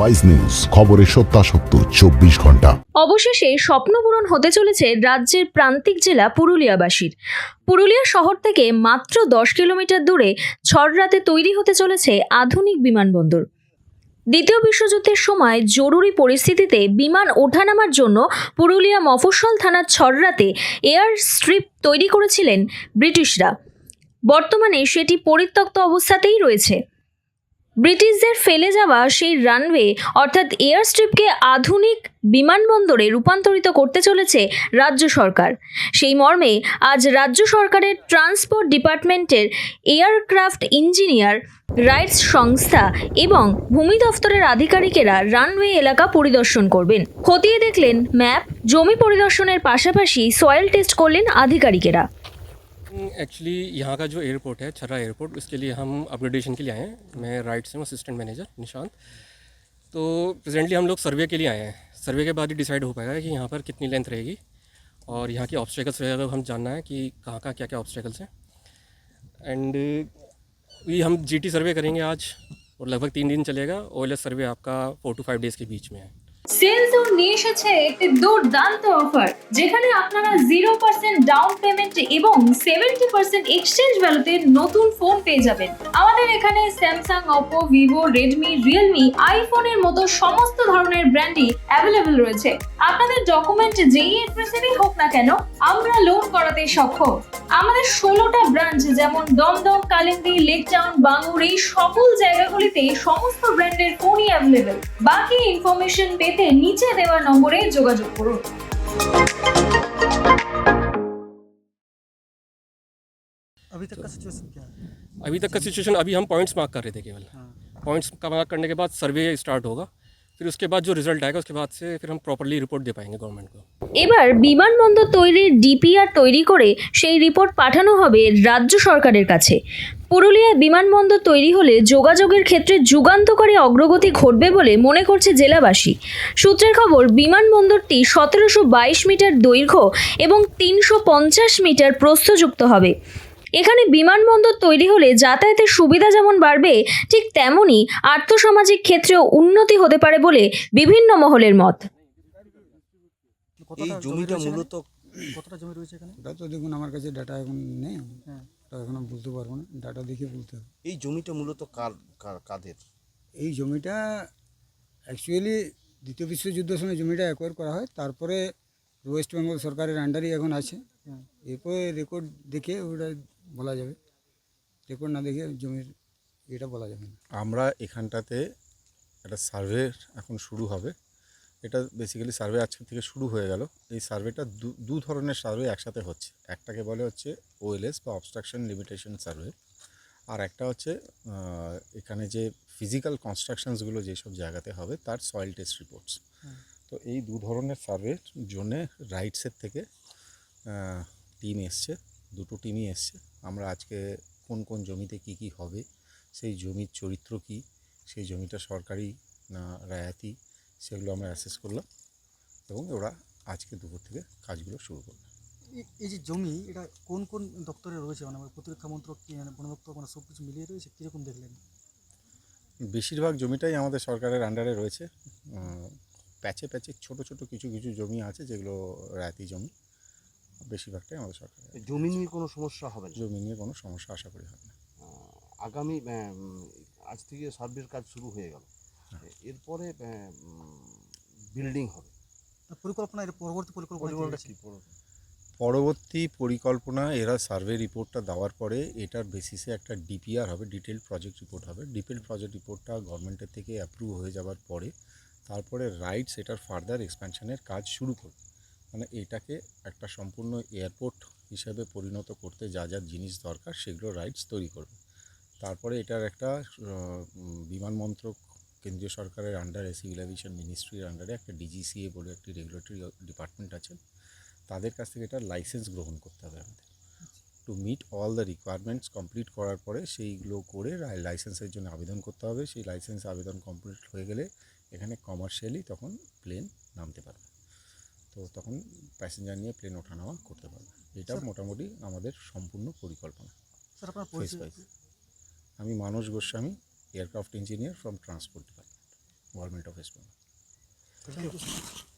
Wise news খবরের সত্যাসত্য, চব্বিশ ঘণ্টা। অবশেষে স্বপ্নপূরণ হতে চলেছে রাজ্যের প্রান্তিক জেলা পুরুলিয়াবাসীর। পুরুলিয়া শহর থেকে মাত্র দশ কিলোমিটার দূরে ছড়রাতে তৈরি হতে চলেছে আধুনিক বিমানবন্দর। দ্বিতীয় বিশ্বযুদ্ধের সময় জরুরি পরিস্থিতিতে বিমান ওঠানামার জন্য পুরুলিয়া মফস্বল থানার ছড়রাতে এয়ার স্ট্রিপ তৈরি করেছিলেন ব্রিটিশরা। বর্তমানে সেটি পরিত্যক্ত অবস্থাতেই রয়েছে। ব্রিটিশদের ফেলে যাওয়া সেই রানওয়ে, অর্থাৎ এয়ার স্ট্রিপকে আধুনিক বিমানবন্দরে রূপান্তরিত করতে চলেছে রাজ্য সরকার। সেই মর্মে, আজ রাজ্য সরকারের ট্রান্সপোর্ট ডিপার্টমেন্টের এয়ারক্রাফট ইঞ্জিনিয়ার, রাইটস সংস্থা এবং ভূমি দফতরের আধিকারিকেরা রানওয়ে এলাকা পরিদর্শন করবেন। খতিয়ে দেখলেন ম্যাপ, জমি পরিদর্শনের পাশাপাশি সয়েল টেস্ট করলেন আধিকারিকেরা। एक्चुअली यहाँ का जो एयरपोर्ट है छर्रा एयरपोर्ट उसके लिए हम अपग्रेडेशन के लिए आए हैं। मैं राइट से हूँ असिस्टेंट मैनेजर निशांत। तो प्रेजेंटली हम लोग सर्वे के लिए आए हैं। सर्वे के बाद ही डिसाइड हो पाएगा कि यहाँ पर कितनी लेंथ रहेगी और यहाँ के ऑब्स्टेकल्स वगैरह हम जानना है कि कहाँ कहाँ क्या क्या ऑब्स्टेकल्स हैं। एंड ये हम जीटी सर्वे करेंगे आज और लगभग तीन दिन चलेगा। ओ सर्वे आपका फोर टू फाइव डेज़ के बीच में है। সেলসুর নিয়ে এসেছে একটি দুর্দান্ত অফার যেখানে আপনারা জিরো পার্সেন্ট ডাউন পেমেন্ট এবং সেভেন্টি পার্সেন্ট এক্সচেঞ্জ ভ্যালুতে নতুন ফোন পেয়ে যাবেন। আমাদের এখানে Samsung Oppo Vivo Redmi Realme আইফোনের মতো সমস্ত ধরনের ব্র্যান্ডই অ্যাভেলেবেল রয়েছে। আপনাদের ডকুমেন্ট যেই এড্রেসেরই হোক না কেন, আমরা লোন করাতে সক্ষম। আমাদের ষোলোটা ব্রাঞ্চ যেমন দমদম, কালিন্দী লেক টাউন বাঙ্গুর, এই সকল জায়গাগুলিতে সমস্ত ব্র্যান্ডের ফোনই অ্যাভেলেবেল বাকি ইনফরমেশন পেতে নিচে দেওয়া নম্বরে যোগাযোগ করুন अभी तक का सिचुएशन क्या है अभी तक का सिचुएशन अभी हम पॉइंट्स मार्क कर रहे थे केवल हाँ पॉइंट्स का मार्क करने के बाद सर्वे स्टार्ट होगा फिर उसके बाद जो रिजल्ट आएगा उसके बाद से फिर हम प्रॉपरली रिपोर्ट दे पाएंगे गवर्नमेंट को এবার বিমানবন্দর তৈরির ডিপিআর তৈরি করে সেই রিপোর্ট পাঠানো হবে রাজ্য সরকারের কাছে পুরুলিয়ায় বিমানবন্দর তৈরি হলে যোগাযোগের ক্ষেত্রে যুগান্তকারী অগ্রগতি ঘটবে বলে মনে করছে জেলাবাসী। সূত্রের খবর বিমানবন্দরটি সতেরোশো বাইশ মিটার দৈর্ঘ্য এবং তিনশো পঞ্চাশ মিটার প্রস্থযুক্ত হবে। এখানে বিমানবন্দর তৈরি হলে যাতায়াতের সুবিধা যেমন বাড়বে ঠিক তেমনই আর্থসামাজিক ক্ষেত্রেও উন্নতি হতে পারে বলে বিভিন্ন মহলের মত। এই জমিটা মূলত কতটা জমি রয়েছে এখানে? ওটা তো দেখুন আমার কাছে ডাটা এখন নেই। এখনও বলতে পারব না ডাটা দেখে বলতে হবে। এই জমিটা মূলত কার কার- কাদের? এই জমিটা অ্যাকচুয়ালি দ্বিতীয় বিশ্বযুদ্ধের সময় জমিটা অ্যাকোয়ার করা হয় তারপরে ওয়েস্ট বেঙ্গল সরকারের আন্ডারই এখন আছে। এরপরে রেকর্ড দেখে ওটা বলা যাবে। রেকর্ড না দেখে জমির এটা বলা যাবে না। আমরা এখানটাতে একটা সার্ভে এখন শুরু হবে। এটা বেসিক্যালি সার্ভে আজকে থেকে শুরু হয়ে গেল। এই সার্ভেটা দু দু ধরনের সার্ভে একসাথে হচ্ছে। একটাকে বলে হচ্ছে ওএলএস বা অবস্ট্রাকশন লিমিটেশন সার্ভে আর একটা হচ্ছে এখানে যে ফিজিক্যাল কনস্ট্রাকশনসগুলো যেসব জায়গাতে হবে তার সয়েল টেস্ট রিপোর্টস তো এই দু ধরনের সার্ভের জন্যে রাইটসের থেকে টিম এসছে দুটো টিমই এসছে। আমরা আজকে কোন কোন জমিতে কি কি হবে সেই জমির চরিত্র কি সেই জমিটা সরকারি না রায়াতি? সেগুলো আমরা অ্যাসেস করলাম এবং ওরা আজকে দুপুর থেকে কাজগুলো শুরু করবে এই- এই যে জমি এটা কোন কোন দপ্তরে রয়েছে? মানে আমার প্রতিরক্ষা মন্ত্রক কি মানে বন দপ্তর মানে সব কিছু মিলিয়ে রয়েছে? কীরকম দেখলেন? বেশিরভাগ জমিটাই আমাদের সরকারের আন্ডারে রয়েছে। প্যাচে প্যাচে ছোট ছোট কিছু কিছু জমি আছে যেগুলো রায়াতি জমি। বেশিরভাগটাই আমাদের সরকারের জমি নিয়ে কোনো সমস্যা হবে না? জমি নিয়ে কোনো সমস্যা আশা করি হবে না। আগামী আজ থেকে সার্ভের কাজ শুরু হয়ে গেল। এরপরে বিল্ডিং হবে। পরিকল্পনা এর পরবর্তী পরিকল্পনা কি? পরবর্তী পরিকল্পনা এরা সার্ভে রিপোর্টটা দেওয়ার পরে এটার বেসিসে একটা ডিপিআর হবে ডিটেল প্রজেক্ট রিপোর্ট হবে। ডিটেল প্রজেক্ট রিপোর্টটা গভর্নমেন্টের থেকে অ্যাপ্রুভ হয়ে যাওয়ার পরে তারপরে রাইটস এটার ফার্দার এক্সপ্যানশনের কাজ শুরু করবে। মানে এটাকে একটা সম্পূর্ণ এয়ারপোর্ট হিসেবে পরিণত করতে যা যা জিনিস দরকার সেগুলো রাইটস তৈরি করবে। তারপরে এটার একটা বিমান মন্ত্রক কেন্দ্রীয় সরকারের আন্ডারে সিভিল অ্যাভিয়েশন মিনিস্ট্রির আন্ডারে একটা ডিজিসিএ বলে একটি রেগুলেটরি ডিপার্টমেন্ট আছে। তাদের কাছ থেকে এটা লাইসেন্স গ্রহণ করতে হবে আমাদের। To meet all the requirements complete করার পরে সেইগুলো করে লাইসেন্সের জন্য আবেদন করতে হবে। সেই লাইসেন্স আবেদন কমপ্লিট হয়ে গেলে এখানে কমার্শিয়ালি তখন প্লেন নামতে পারবে। তো তখন প্যাসেঞ্জার নিয়ে প্লেন ওঠা ওঠানামা করতে পারবে। এটা মোটামুটি আমাদের সম্পূর্ণ পরিকল্পনা। আমি Manas Goswami. Aircraft engineer from transport department government of West Bengal thank you